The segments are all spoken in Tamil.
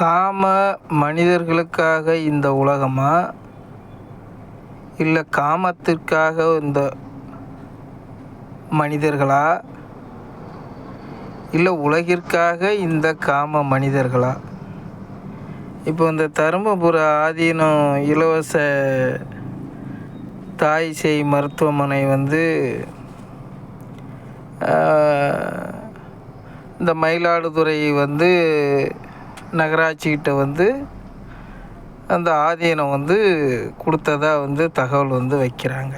காம மனிதர்களுக்காக இந்த உலகமா? இல்லை காமத்திற்காக இந்த மனிதர்களா? இல்லை உலகிற்காக இந்த காம மனிதர்களா? இப்போ இந்த தருமபுர ஆதீனம் இலவச தாய் செய் மருத்துவமனை வந்து இந்த மயிலாடுதுறை வந்து நகராட்சிக்கிட்ட வந்து அந்த ஆதீனம் வந்து கொடுத்ததாக வந்து தகவல் வந்து வைக்கிறாங்க.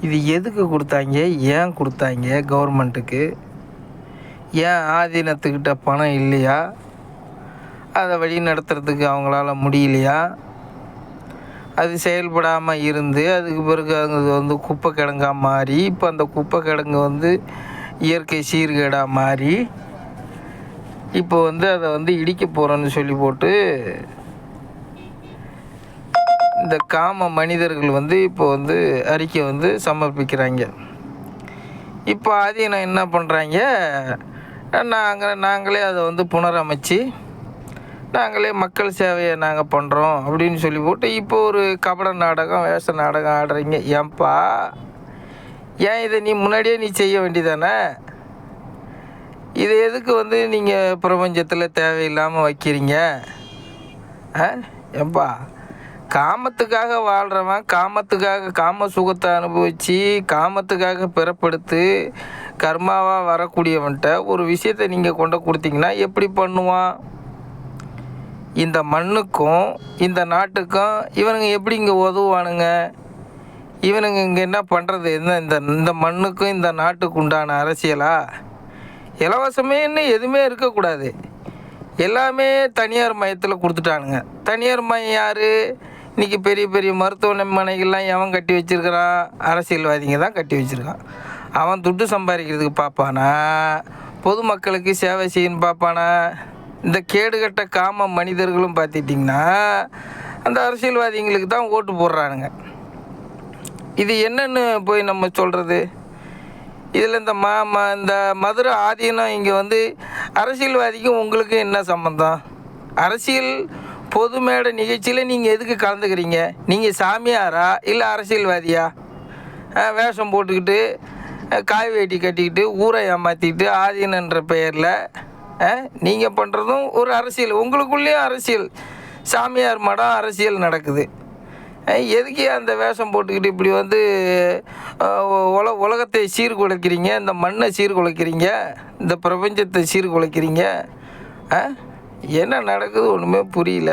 இது எதுக்கு கொடுத்தாங்க? ஏன் கொடுத்தாங்க? கவர்மெண்ட்டுக்கு? ஏன் ஆதீனத்துக்கிட்ட பணம் இல்லையா? அதை வழி நடத்துறதுக்கு அவங்களால முடியலையா? அது செயல்படாமல் இருந்து அதுக்கு பிறகு அது வந்து குப்பை கிடங்கா மாறி இப்போ அந்த குப்பை கிடங்கு வந்து இயற்கை சீர்கேடாக மாறி இப்போ வந்து அதை வந்து இடிக்க போகிறோன்னு சொல்லி போட்டு இந்த காம மனிதர்கள் வந்து இப்போ வந்து அறிக்கை வந்து சமர்ப்பிக்கிறாங்க. இப்போ ஆதீனம் என்ன பண்ணுறாங்க நாங்கள் நாங்களே அதை வந்து புனரமைச்சு நாங்களே மக்கள் சேவையை நாங்கள் பண்ணுறோம் அப்படின்னு சொல்லி போட்டு இப்போ ஒரு கபட நாடகம் வேஷ நாடகம் ஆடுறீங்க. ஏன்பா? ஏன் இதை நீ முன்னாடியே நீ செய்ய வேண்டியதானே? இது எதுக்கு வந்து நீங்கள் பிரபஞ்சத்தில் தேவையில்லாமல் வைக்கிறீங்க? ஆ? ஏன்பா காமத்துக்காக வாழ்கிறவன் காமத்துக்காக காம சுகத்தை அனுபவித்து காமத்துக்காக பிறப்படுத்து கர்மாவாக வரக்கூடியவன்கிட்ட ஒரு விஷயத்தை நீங்கள் கொண்டு கொடுத்தீங்கன்னா எப்படி பண்ணுவான்? இந்த மண்ணுக்கும் இந்த நாட்டுக்கும் இவனுங்க எப்படி இங்கே உதவுவானுங்க? இவனுங்க இங்கே என்ன பண்ணுறது என்ன இந்த இந்த மண்ணுக்கும் இந்த நாட்டுக்கு உண்டான அரசியலா? இலவசமேன்னு எதுவுமே இருக்கக்கூடாது. எல்லாமே தனியார் மையத்தில் கொடுத்துட்டானுங்க. தனியார் மையம் யார்? இன்றைக்கி பெரிய பெரிய மருத்துவமனைகள்லாம் எவன் கட்டி வச்சிருக்கிறான் அரசியல்வாதிங்க தான் கட்டி வச்சுருக்கான். அவன் துட்டு சம்பாதிக்கிறதுக்கு பார்ப்பானா? பொதுமக்களுக்கு சேவை செய்யணும் பார்ப்பானா? இந்த கேடுகட்ட காம மனிதர்களும் பார்த்துட்டிங்கன்னா அந்த அரசியல்வாதிங்களுக்கு தான் ஓட்டு போடுறானுங்க. இது என்னென்னு போய் நம்ம சொல்கிறது இதில் இந்த மா ம இந்த மதுரை ஆதீனம் இங்கே வந்து அரசியல்வாதிக்கும் உங்களுக்கு என்ன சம்மந்தம் அரசியல் பொது மேடை நிகழ்ச்சியில் நீங்கள் எதுக்கு கலந்துக்கிறீங்க? நீங்கள் சாமியாரா இல்லை அரசியல்வாதியா? வேஷம் போட்டுக்கிட்டு காய் வேட்டி கட்டிக்கிட்டு ஊரை ஏமாற்றிக்கிட்டு ஆதீனன்ற பெயரில் நீங்கள் பண்ணுறதும் ஒரு அரசியல். உங்களுக்குள்ளேயும் அரசியல். சாமியார் மடம் அரசியல் நடக்குது. எதுக்கு அந்த வேஷம் போட்டுக்கிட்டு இப்படி வந்து உல உலகத்தை சீர்குலைக்கிறீங்க? இந்த மண்ணை சீர்குலைக்கிறீங்க? இந்த பிரபஞ்சத்தை சீர்குலைக்கிறீங்க? என்ன நடக்குது? ஒன்றுமே புரியல.